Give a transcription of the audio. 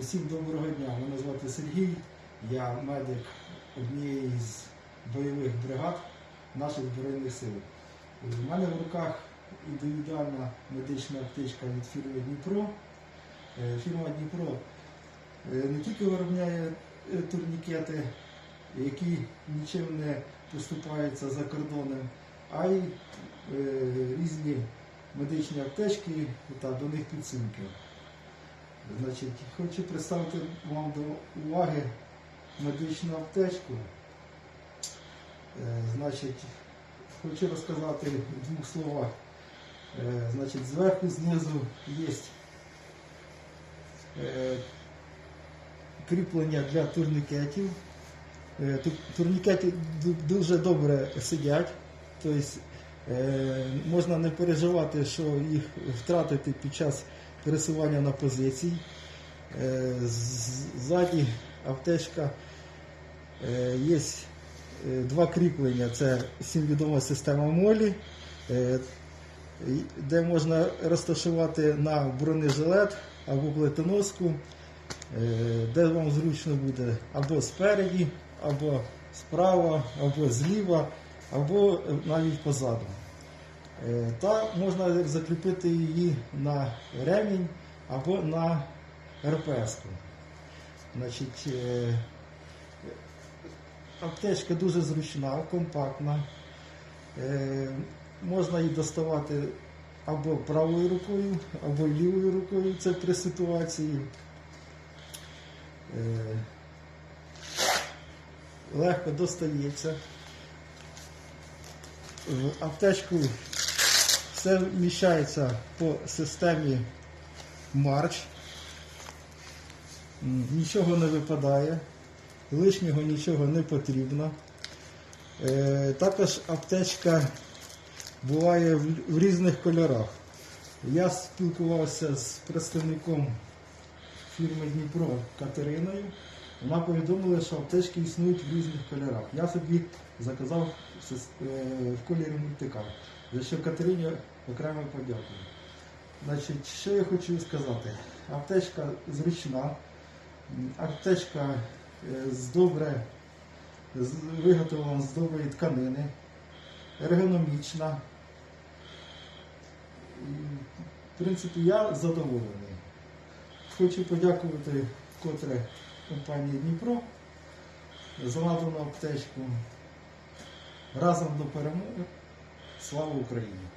Усім доброго дня. Мене звати Сергій. Я медик однієї з бойових бригад наших Збройних сил. У мене в руках індивідуальна медична аптечка від фірми Дніпро. Е, Фірма Дніпро е, не тільки виробляє е, турнікети, які нічим не поступаються за кордоном, а й різні медичні аптечки та до них підсумки. Значить, хочу представити вам до уваги медичну аптечку. Е, Значить, хочу розказати в двох словах. Е, Значить, зверху, знизу є е, кріплення для турнікетів. Турнікети дуже добре сидять, тобто можна не переживати, що їх втратити під час пересування на позиції. Е, Ззаді аптечка е, є е, два кріплення. Це всім відома система молі, де можна розташувати на бронежилет або плетоноску, де вам зручно буде або спереді, або справа, або зліва, або навіть позаду. Е, Та можна закріпити її на ремінь або на РПС. Е, аптечка дуже зручна, компактна. Е, Можна її доставати або правою рукою, або лівою рукою, це при ситуації. Легко достається. В аптечку все вміщається по системі Марч. Нічого не випадає, лишнього нічого не потрібно. Е, Також аптечка буває в в різних кольорах. Я спілкувався з представником фірми Дніпро Катериною. Вона повідомила, що аптечки існують в різних кольорах. Я собі заказав е, в кольорі мультикам, за що Катерині окремо подякую. Значить, що я хочу сказати? Аптечка зручна, аптечка е, з добре виготовлена з доброї тканини, ергономічна. В принципі, я задоволений. Хочу подякувати вкотре компанії Дніпро зладу аптечку. Разом до перемоги. Слава Україні!